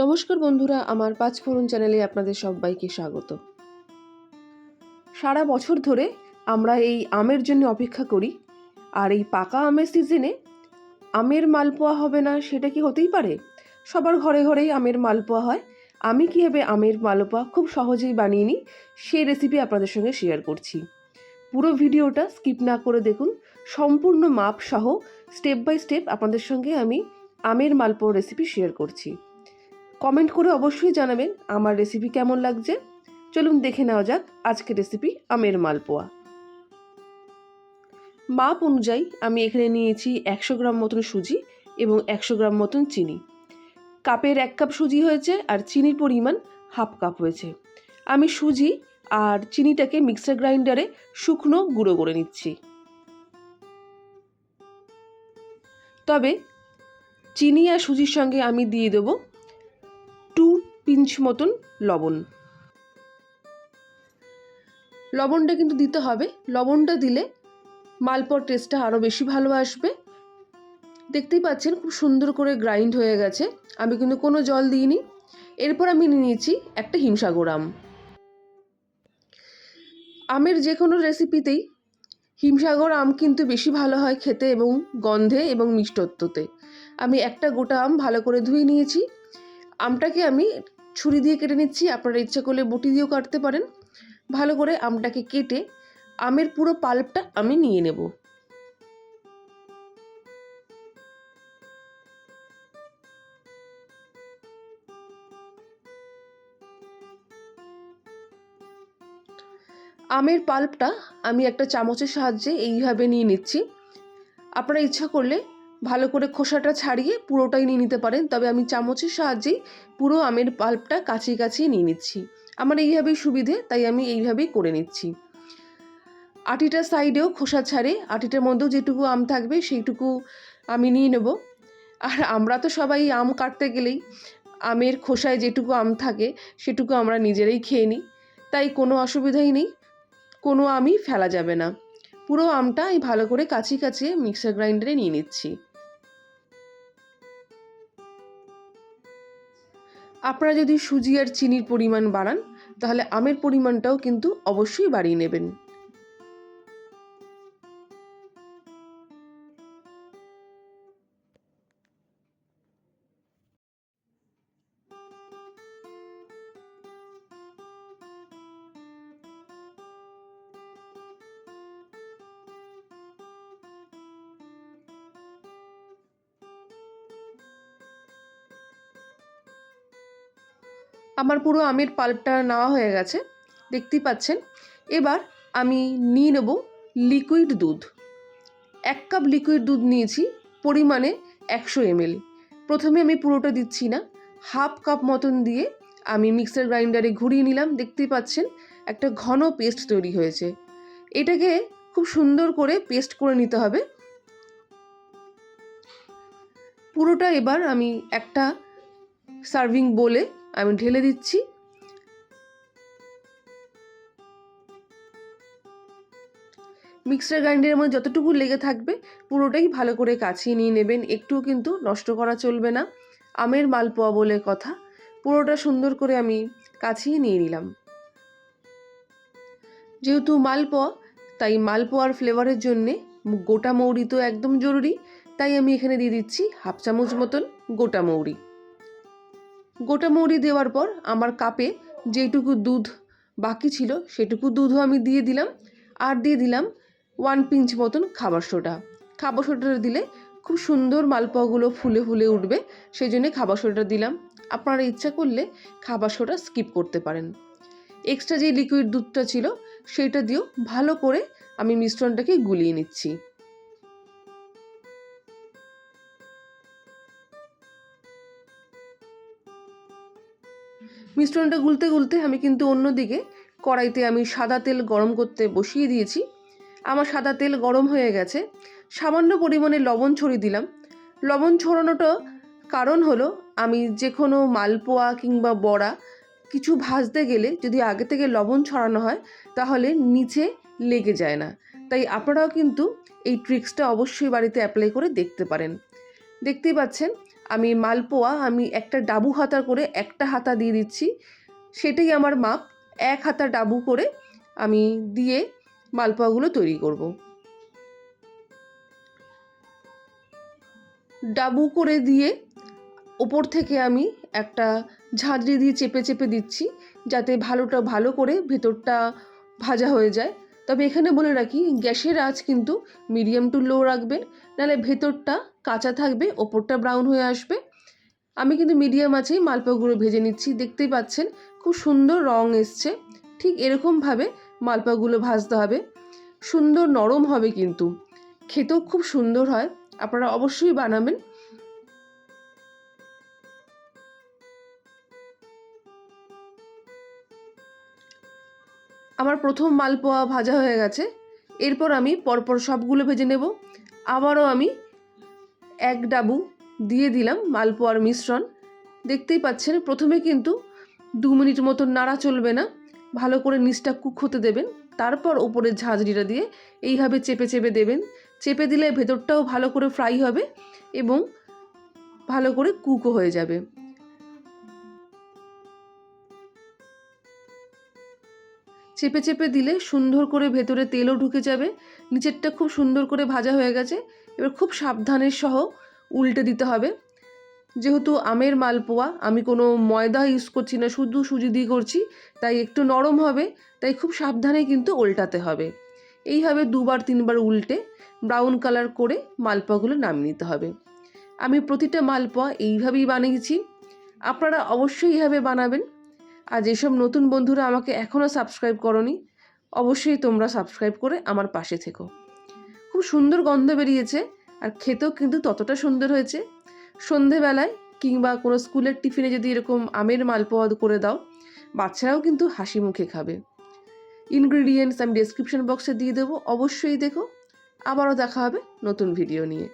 নমস্কার বন্ধুরা, আমার পাঁচ ফোরন চ্যানেলে আপনাদের সবাইকে স্বাগত। সারা বছর ধরে আমরা এই আমের জন্য অপেক্ষা করি, আর এই পাকা আমের সিজনে আমের মালপোয়া হবে না সেটা কি হতেই পারে? সবার ঘরে ঘরেই আমের মালপোয়া হয়। আমি কীভাবে আমের মালপোয়া খুব সহজেই বানিয়ে নিই, সেই রেসিপি আপনাদের সঙ্গে শেয়ার করছি। পুরো ভিডিওটা স্কিপ না করে দেখুন, সম্পূর্ণ মাপ সহ স্টেপ বাই স্টেপ আপনাদের সঙ্গে আমি আমের মালপোয়া রেসিপি শেয়ার করছি। কমেন্ট করে অবশ্যই জানাবেন আমার রেসিপি কেমন লাগছে। চলুন দেখে নেওয়া যাক আজকের রেসিপি আমের মালপোয়া। মাপ অনুযায়ী আমি এখানে নিয়েছি একশো গ্রাম মতন সুজি এবং একশো গ্রাম মতন চিনি। কাপের এক কাপ সুজি হয়েছে আর চিনির পরিমাণ হাফ কাপ হয়েছে। আমি সুজি আর চিনিটাকে মিক্সার গ্রাইন্ডারে শুকনো গুঁড়ো করে নিচ্ছি। তবে চিনি আর সুজির সঙ্গে আমি দিয়ে দেবো পিঞ্চ মতন লবণ। লবণটা কিন্তু দিতে হবে। লবণটা দিলে মালপোয়ার টেস্টটা আরও বেশি ভালো আসবে। দেখতেই পাচ্ছেন খুব সুন্দর করে গ্রাইন্ড হয়ে গেছে। আমি কিন্তু কোনো জল দিইনি। এরপর আমি নিয়ে নিয়েছি একটা হিমসাগর আম। আমের যে কোনো রেসিপিতেই হিমসাগর আম কিন্তু বেশি ভালো হয় খেতে এবং গন্ধে এবং মিষ্টত্বতে। আমি একটা গোটা আম ভালো করে ধুয়ে নিয়েছি। আমটাকে আমি ছুরি দিয়ে কেটে নিচ্ছি। আপনারা ইচ্ছা করলে বটি দিয়েও কাটতে পারেন। ভালো করে আমটাকে কেটে আমের পুরো পাল্পটা আমি নিয়ে নেব। আমের পাল্পটা আমি একটা চামচের সাহায্যে এইভাবে নিয়ে নিচ্ছি। আপনারা ইচ্ছা করলে ভালো করে খোসাটা ছাড়িয়ে পুরোটাই নিয়ে নিতে পারেন। তবে আমি চামচের সাহায্যেই পুরো আমের পাল্পটা কাছিয়ে কাছিয়ে নিয়ে নিচ্ছি। আমার এইভাবেই সুবিধে, তাই আমি এইভাবেই করে নিচ্ছি। আটিটার সাইডেও খোসা ছাড়ে, আটিটার মধ্যেও যেটুকু আম থাকবে সেইটুকু আমি নিয়ে নেব। আর আমরা তো সবাই আম কাটতে গেলেই আমের খোসায় যেটুকু আম থাকে সেটুকু আমরা নিজেরাই খেয়ে নিই। তাই কোনো অসুবিধাই নেই, কোনো আমই ফেলা যাবে না। পুরো আমটা এই ভালো করে কাছিয়ে কাছিয়ে মিক্সার গ্রাইন্ডারে নিয়ে নিচ্ছি। আপনারা যদি সুজি আর চিনির পরিমাণ বাড়ান তাহলে আমের পরিমাণটাও কিন্তু অবশ্যই বাড়িয়ে নেবেন। আমার পুরো আমের পাল্পটা নেওয়া হয়ে গেছে, দেখতেই পাচ্ছেন। এবার আমি নিয়ে নেব লিকুইড দুধ। এক কাপ লিকুইড দুধ নিয়েছি, পরিমাণে একশো এমএল প্রথমে আমি পুরোটা দিচ্ছি না হাফ কাপ মতন দিয়ে আমি মিক্সার গ্রাইন্ডারে ঘুরিয়ে নিলাম, দেখতেই পাচ্ছেন একটা ঘন পেস্ট তৈরি হয়েছে। এটাকে খুব সুন্দর করে পেস্ট করে নিতে হবে। পুরোটা এবার আমি একটা সার্ভিং বলে আমি ঢেলে দিচ্ছি। মিক্সার গ্রাইন্ডারের মধ্যে যতটুকু লেগে থাকবে, পুরোটাই ভালো করে কাছিয়ে নিয়ে নেবেন। একটুও কিন্তু নষ্ট করা চলবে না। আমের মালপোয়া বলে কথা। পুরোটা সুন্দর করে আমি কাছিয়ে নিয়ে নিলাম। যেহেতু মালপোয়া, তাই মালপোয়ার ফ্লেভারের জন্যে গোটা মৌরি তো একদম জরুরি। তাই আমি এখানে দিয়ে দিচ্ছি হাফ চামচ মতন গোটা মৌরি। গোটা মৌরি দেওয়ার পর আমার কাপে যেটুকু দুধ বাকি ছিল, সেটুকু দুধও আমি দিয়ে দিলাম। আর দিয়ে দিলাম ওয়ান পিঞ্চ মতন খাবার সোডা। খাবার সোডাটা দিলে খুব সুন্দর মালপোয়াগুলো ফুলে ফুলে উঠবে সেই জন্যে খাবার সোডা দিলাম। আপনারা ইচ্ছা করলে খাবার সোডা স্কিপ করতে পারেন। এক্সট্রা যে লিকুইড দুধটা ছিল সেইটা দিয়েও ভালো করে আমি মিশ্রণটাকে গুলিয়ে নিচ্ছি। মিশ্রণটা গুলতে গুলতে আমি কিন্তু অন্যদিকে কড়াইতে আমি সাদা তেল গরম করতে বসিয়ে দিয়েছি। আমার সাদা তেল গরম হয়ে গেছে। সামান্য পরিমাণে লবণ ছড়িয়ে দিলাম। লবণ ছড়ানোটা কারণ হলো আমি যে কোনো মালপোয়া কিংবা বড়া কিছু ভাজতে গেলে যদি আগে থেকে লবণ ছড়ানো হয় তাহলে নিচে লেগে যায় না। তাই আপনারাও কিন্তু এই ট্রিক্সটা অবশ্যই বাড়িতে অ্যাপ্লাই করে দেখতে পারেন। দেখতেই পাচ্ছেন আমি মালপোয়া, আমি একটা ডাবু হাতা করে একটা হাতা দিয়ে দিচ্ছি। সেটাই আমার মাপ। এক হাতা ডাবু করে আমি দিয়ে মালপোয়াগুলো তৈরি করব। ডাবু করে দিয়ে ওপর থেকে আমি একটা ঝাঁঝরি দিয়ে চেপে চেপে দিচ্ছি যাতে ভালোটা ভালো করে ভেতরটা ভাজা হয়ে যায়। তবে এখানে বলে রাখি, গ্যাসের আঁচ কিন্তু মিডিয়াম টু লো রাখবেন নাহলে ভেতরটা কাঁচা থাকবে, ওপরটা ব্রাউন হয়ে আসবে। আমি কিন্তু মিডিয়াম আছেই, মালপোয়াগুলো ভেজে নিচ্ছি, দেখতেই পাচ্ছেন, খুব সুন্দর রং এসছে। ঠিক এরকমভাবে মালপোয়াগুলো ভাজতে হবে। সুন্দর নরম হবে কিন্তু। খেতেও খুব সুন্দর হয়, আপনারা অবশ্যই বানাবেন। আমার প্রথম মালপোয়া ভাজা হয়ে গেছে। এরপর আমি পরপর সবগুলো ভেজে নেব। আবারও আমি এক ডাবু দিয়ে দিলাম মালপোয়ার মিশ্রণ। দেখতেই পাচ্ছেন, প্রথমে কিন্তু দু মিনিট মতো নাড়া চলবে না। ভালো করে নিচটা কুক হতে দেবেন। তারপর ওপরের ঝাঁঝরিটা দিয়ে এইভাবে চেপে চেপে দেবেন। চেপে দিলে ভেতরটাও ভালো করে ফ্রাই হবে এবং ভালো করে কুকও হয়ে যাবে। চেপে চেপে দিলে সুন্দর করে ভেতরে তেলও ঢুকে যাবে। নিচেরটা খুব সুন্দর করে ভাজা হয়ে গেছে। এবার খুব সাবধানের সহ উল্টে দিতে হবে। যেহেতু আমের মালপোয়া, আমি কোনো ময়দা ইউজ করছি না, শুধু সুজি দিয়ে করছি, তাই একটু নরম হবে, তাই খুব সাবধানে কিন্তু উল্টাতে হবে। এইভাবে দুবার, তিনবার উল্টে ব্রাউন কালার করে মালপোয়াগুলো নামিয়ে নিতে হবে। আমি প্রতিটা মালপোয়া এইভাবেই বানিয়েছি। আপনারা অবশ্যই এইভাবে বানাবেন। আর যেসব নতুন বন্ধুরা আমাকে এখনও সাবস্ক্রাইব করনি, অবশ্যই তোমরা সাবস্ক্রাইব করে আমার পাশে থেকো। সুন্দর গন্ধ বেরিয়েছে আর খেতেও কিন্তু ততটা সুন্দর হয়েছে। সন্ধেবেলায় কিংবা কোনো স্কুলের টিফিনে যদি এরকম আমের মালপোয়া করে দাও, বাচ্চারাও কিন্তু হাসি মুখে খাবে। ইনগ্রিডিয়েন্টস আমি ডেসক্রিপশন বক্সে দিয়ে দেবো, অবশ্যই দেখো। আবারও দেখা হবে নতুন ভিডিও নিয়ে।